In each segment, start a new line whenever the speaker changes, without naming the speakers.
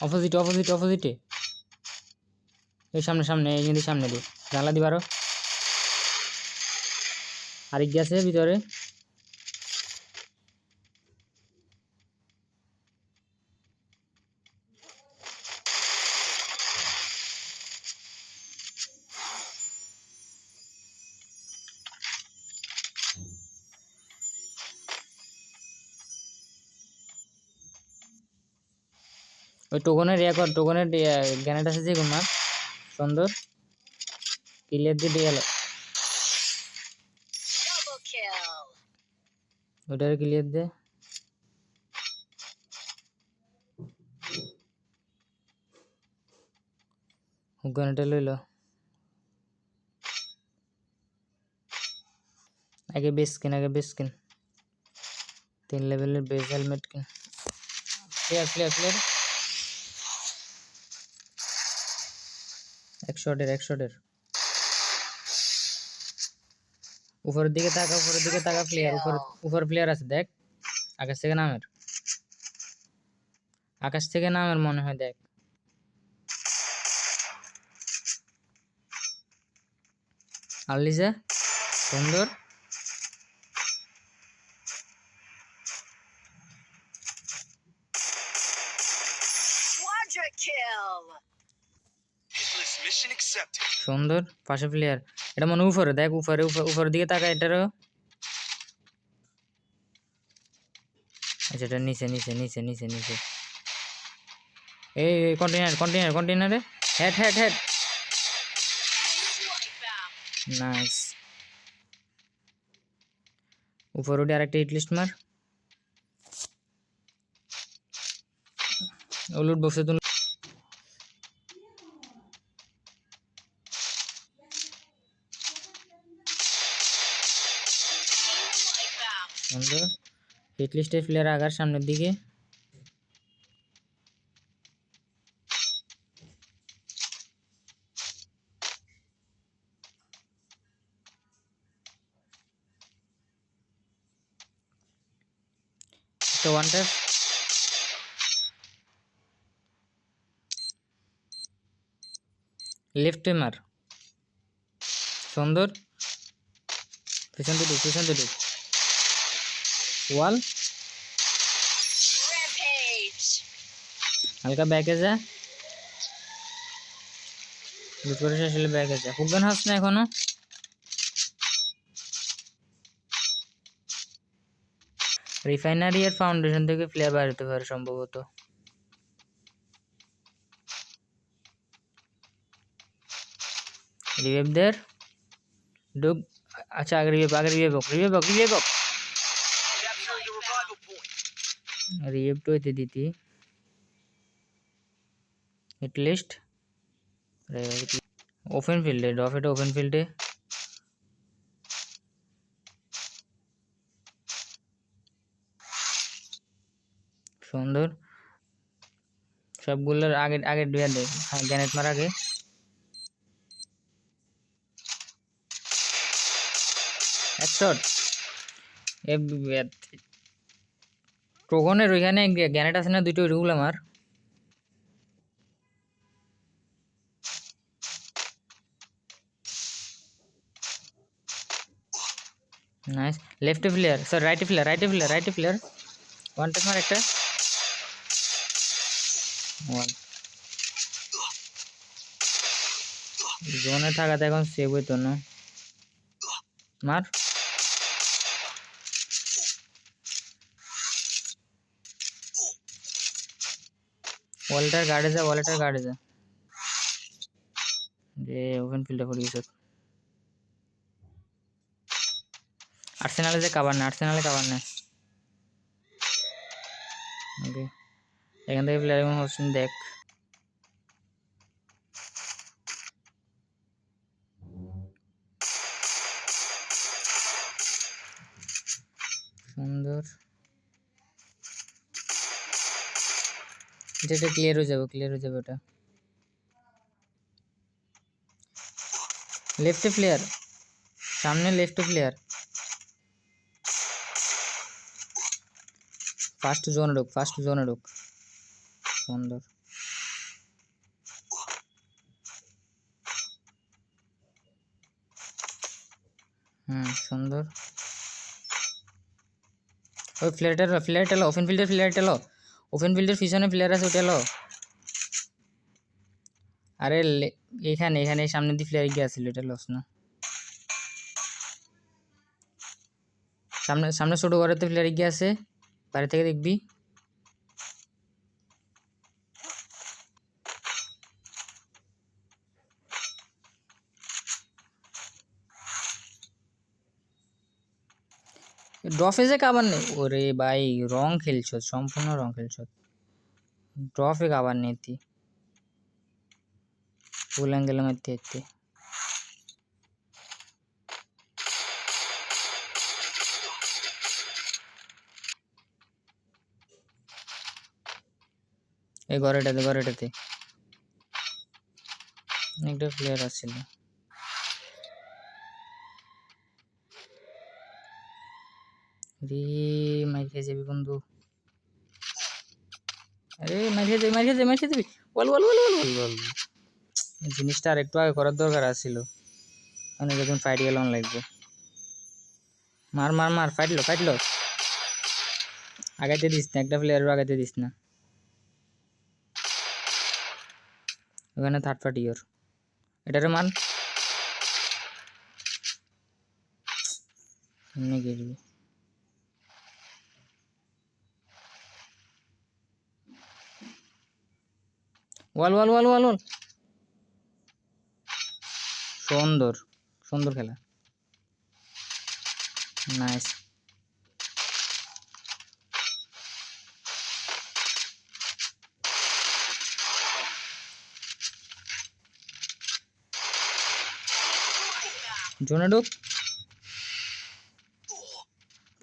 Opposite opposite অপোজিটে এই সামনে সামনে, এই যদি সামনে দিয়ে। জানলা দিবারও আরেক গেছে ভিতরে। ওই টোকনের ইয়ে কর টোকনের গ্যানেট আছে যে মার সুন্দর। কিলের দিয়ে দিয়ে গেল. ওটারে ক্লিয়ার দে। হুগানটা লইল। আগে বেস কিন আগে বেস কিন তিন লেভেলের বেস হেলমেট কিন ক্লিয়ার ক্লিয়ার ক্লিয়ার এক ডের একশো ডের উপরের দিকে তাকা উপরের দিকে তাকা প্লেয়ার উপর উপর প্লেয়ার আছে, দেখ। আকাশ থেকে নামের। আকাশ থেকে নামের মনে হয়, দেখ। আল্লিজা সুন্দর। সুন্দর, পাশে প্লেয়ার এটা মনে উপরে, দেখ উপরে, উপর- দিকে তাকা এটারও। আচ্ছা এটা নিচে নিচে নিচে নিচে নিচে। এই কন্টেনার কন্টেনার কন্টেনারে হেড হেড হেড নাইস উপর উঠে আরেকটা হিট লিস্ট মার। ও লুট বক্সে তুমি সুন্দর হিট লিস্টের প্লেয়ার আগার সামনের দিকে। তো ওয়ান ট্যাপ লেফটে মার সুন্দর। পিছন দিকে পিছন দিকে। ওয়াল হালকা ব্যাকে যা। লুট করে হলে ব্যাকে যা। হুকগান হাস না এখনও। রিফাইনারি এর ফাউন্ডেশন থেকে বাইর হতে পারে সম্ভবত। রিভেভ দের ডুব আচ্ছা আগে রিভেভ আগে রিভেভ হোক। রিভেভ হোক রিভেভ হোক। রিভেভ তো হইতে দিতি। হিট লিস্ট ওপেন ফিল্ডে ড্রপ এটা ওপেন ফিল্ডে সুন্দর। সবগুলোর আগে আগে ডুয়া দে। হ্যাঁ গ্যানেট মার আগে। এক শট টোকনের ওইখানে গ্যানেট আছে না দুটো ওইগুলো আমার। Nice left player sir right player right player right player one touch মার একটা। ওয়ান জোনে থাকাতে এখন সেভ হইতো না। মার। ওয়ালটার গার্ডে যা ওয়ালটার গার্ডে যা। যে ওপেন ফিল্ডে পড়ে গেছে আর্সেনালে যে কাবার না আর্সেনালে কাবার না ওকে এখান থেকে প্লেয়ার এবং হোস্টিং দেখ। সুন্দর। এটা এটা ক্লিয়ার হয়ে যাবে ক্লিয়ার হয়ে যাবে ওটা। লেফটে প্লেয়ার সামনে লেফটে প্লেয়ার ফার্স্ট জোনে ঢুক ফার্স্ট জোনে ঢুক। সুন্দর। হুম, সুন্দর। ওই ফ্ল্যাটের ফ্ল্যাট এলো অফেন ফিল্ডের ফ্ল্যাট এলো ওপেন ফিল্ডের পিছনে প্লেয়ার আছে, ওটা লো। আরে এখানে এখানে সামনে দিয়ে প্লেয়ার গিয়ে আসছিল, এটা লস না। সামনে সামনে ছোট ঘরেতে প্লেয়ার গিয়ে আছে বাইরে থেকে দেখবি। ড্রফে যে কাবার নেই। ওরে ভাই, রং খেলছ, সম্পূর্ণ রং খেলছ। ড্রফে কাবার নেই তুই অ্যাঙ্গেলে মারতে যেতে এই ঘরেটাতে ঘরেটাতে। একটা প্লেয়ার আসছিল। রে খেয়ে যাবি বন্ধু। আরে মার খেয়ে যাবি মার খেয়ে যাবি খেয়ে যাবি। বল বল বল বল বল। বল জিনিসটা আর একটু আগে করার দরকার আছিল। অনেক যখন ফাইট গেলাম লাগবে। মার মার মার ফাইটলো ফাইটলো আগাইতে দিস না একটা প্লেয়ারও আগাইতে দিস না। ওখানে থার্ড পার্টি ওর। এটারে মান এমনি গেলবি ওয়াল ওয়াল ওয়াল ওয়াল ওয়াল সুন্দর সুন্দর খেলা নাইস জোনে ঢুক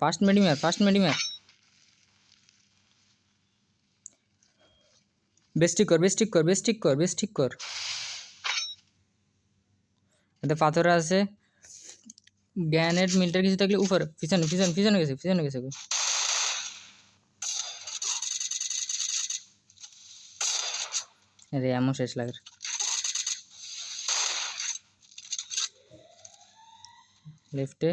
ফার্স্ট মেডিমার ফার্স্ট মেডিমার বেশ ঠিক কর, বেশ ঠিক কর, বেশ ঠিক কর, বেশ ঠিক কর। পাথর আছে। গ্যানেট মিল্টার কিছু থাকলে উপর পিছনে পিছনে পিছনে গেছে পিছনে গেছে। আরে, এমন শেষ লাগে। লেফটে।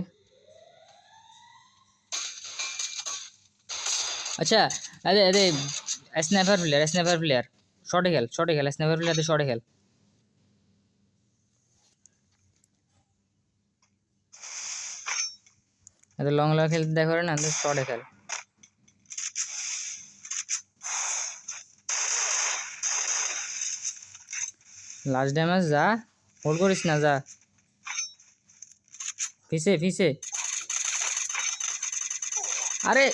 আচ্ছা আরে আরে স্ন্যাপার প্লেয়ার স্ন্যাপার প্লেয়ার। শর্টে খেল শর্টে খেল স্ন্যাপার প্লেয়ার শর্টে খেল এত লং লং খেলতে দেখা করে না শর্টে খেল লাস্ট ড্যামেজ যা হোল্ড করিস না, যা। ফিসে ফিসে। আরে!